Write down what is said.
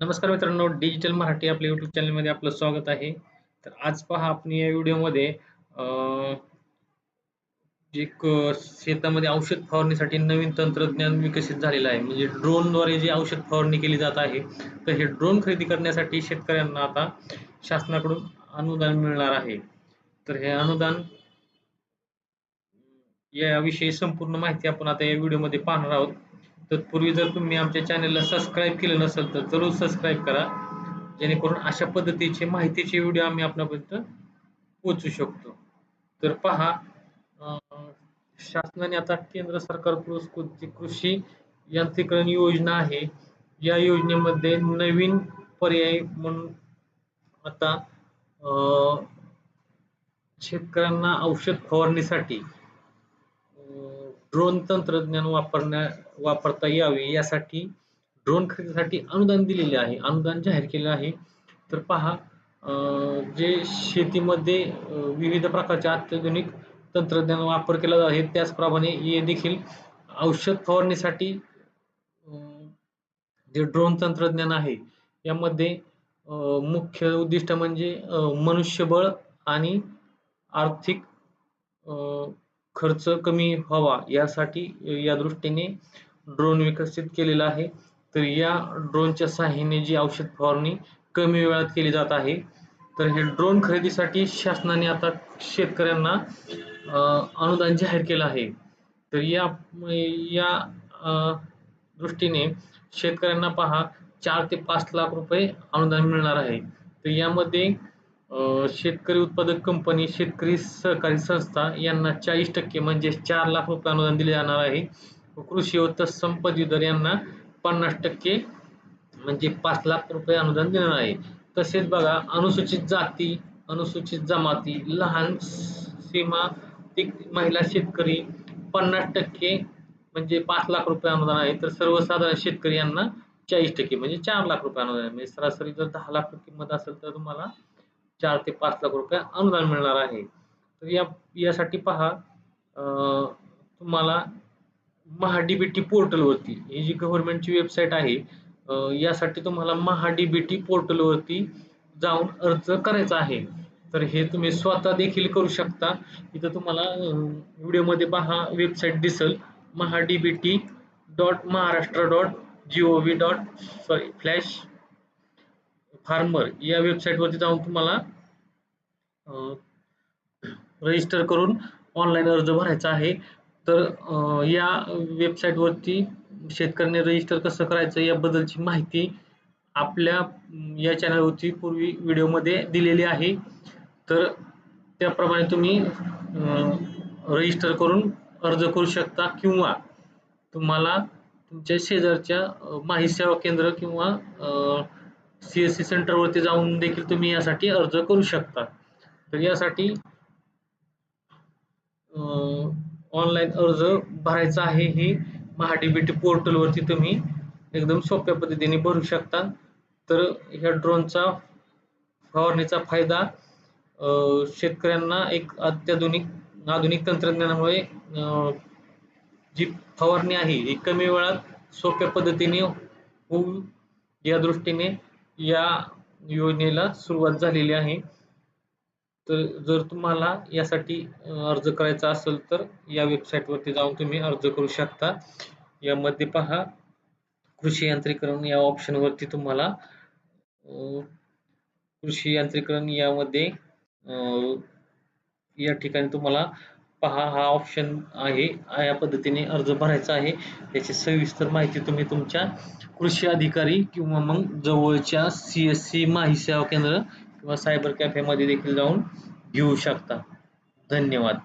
नमस्कार मित्रांनो डिजिटल मराठी आपल्या युट्यूब चॅनलमध्ये आपलं स्वागत आहे. तर आज पहा आपण या व्हिडिओमध्ये अं, एक शेतामध्ये औषध फवारणीसाठी नवीन तंत्रज्ञान विकसित झालेलं आहे. म्हणजे ड्रोनद्वारे जे औषध फवारणी केली जात आहे तर हे ड्रोन खरेदी करण्यासाठी शेतकऱ्यांना आता शासनाकडून अनुदान मिळणार आहे. तर हे अनुदान याविषयी संपूर्ण माहिती आपण आता या व्हिडिओमध्ये पाहणार आहोत. तत्पूर्वी जर तुम्ही आमच्या चॅनलला सबस्क्राईब केलं नसेल तर जरूर सबस्क्राईब करा. जेणेकरून अशा पद्धतीचे माहितीचे व्हिडिओ आम्ही आपल्यापर्यंत पोचू शकतो. तर पहा शासनाने आता केंद्र सरकार पुरस्कृत जी कृषी यांत्रिकरण योजना आहे. या योजनेमध्ये नवीन पर्याय म्हणून आता शेतकऱ्यांना औषध फवारणीसाठी ड्रोन तंत्रज्ञान वापरण्या वापरता यावे यासाठी ड्रोन खरेदीसाठी अनुदान दिलेले आहे. अनुदान जाहीर केले आहे. तर पहा जे शेतीमध्ये विविध प्रकारचे अत्याधुनिक तंत्रज्ञान वापर केला आहे त्याचप्रमाणे हे देखील औषध फवारणीसाठी जे ड्रोन तंत्रज्ञान आहे यामध्ये मुख्य उद्दिष्ट म्हणजे मनुष्यबळ आणि आर्थिक खर्च कमी व्हावा यासाठी या दृष्टीने ड्रोन विकसित केलेला आहे. तर या ड्रोनच्या सहाय्याने जी औषध फवारणी कमी वेळात केली जात आहे तर हे ड्रोन खरेदीसाठी शासनाने आता शेतकऱ्यांना अनुदान जाहीर केलं आहे. तर या या दृष्टीने शेतकऱ्यांना पहा चार ते पाच लाख रुपये अनुदान मिळणार आहे. तर यामध्ये शेतकरी उत्पादक कंपनी शेतकरी सहकारी संस्था यांना चाळीस टक्के म्हणजे चार लाख रुपये अनुदान दिले जाणार आहे. कृषी व तत्सम पदवीधर यांना पन्नास टक्के म्हणजे पाच लाख रुपये अनुदान देणार आहे. तसेच बघा अनुसूचित जाती अनुसूचित जमाती लहान सीमा महिला शेतकरी पन्नास टक्के म्हणजे पाच लाख रुपये अनुदान आहे. तर सर्वसाधारण शेतकरी यांना चाळीस टक्के म्हणजे चार लाख रुपये अनुदान आहे. म्हणजे सरासरी जर दहा लाख किंमत असेल तर तुम्हाला चार ते पाच लाख रुपये अनुदान मिळणार आहे. तर या यासाठी पहा तुम्हाला महाडीबीटी पोर्टलवरती ही जी गव्हर्नमेंटची वेबसाईट आहे यासाठी तुम्हाला महाडीबीटी पोर्टलवरती जाऊन अर्ज करायचा आहे. तर हे तुम्ही स्वतः देखील करू शकता. इथं तुम्हाला व्हिडिओमध्ये पहा वेबसाईट दिसल MahaDBT dot Maharashtra dot G O V dot sorry flash farmer या वेबसाईटवरती जाऊन तुम्हाला रजिस्टर करून ऑनलाईन अर्ज भरायचा आहे. तर या वेबसाईटवरती शेतकऱ्यांनी रजिस्टर कसं करायचं याबद्दलची माहिती आपल्या या चॅनलवरती पूर्वी व्हिडिओमध्ये दिलेली आहे. तर त्याप्रमाणे तुम्ही रजिस्टर करून अर्ज करू शकता किंवा तुम्हाला तुमच्या शेजारच्या माहिती सेवा केंद्र किंवा सी एस सी सेंटरवरती जाऊन देखील तुम्ही यासाठी अर्ज करू शकता. तर यासाठी ऑनलाईन अर्ज भरायचा आहे हे महाडीबीटी पोर्टलवरती तुम्ही एकदम सोप्या पद्धतीने भरू शकता. तर ह्या ड्रोनचा फवारणीचा फायदा अं, शेतकऱ्यांना एक अत्याधुनिक आधुनिक तंत्रज्ञानामुळे अं, जी फवारणी आहे ही कमी वेळात सोप्या पद्धतीने होऊ या दृष्टीने या योजनेला सुरुवात झालेली आहे. तर जर तुम्हाला यासाठी अर्ज करायचा असेल तर या वेबसाईटवरती जाऊन तुम्ही अर्ज करू शकता. यामध्ये पहा कृषी यांत्रिकरण या ऑप्शनवरती तुम्हाला कृषी यांत्रिकरण यामध्ये या ठिकाणी तुम्हाला पहा हा ऑप्शन आहे. या पद्धतीने अर्ज भरायचा आहे. याची सविस्तर माहिती तुम्ही तुमच्या कृषी अधिकारी किंवा मग जवळच्या सी एस सी माहिती सेवा केंद्र किंवा सायबर कॅफेमध्ये देखील जाऊन घेऊ शकता. धन्यवाद.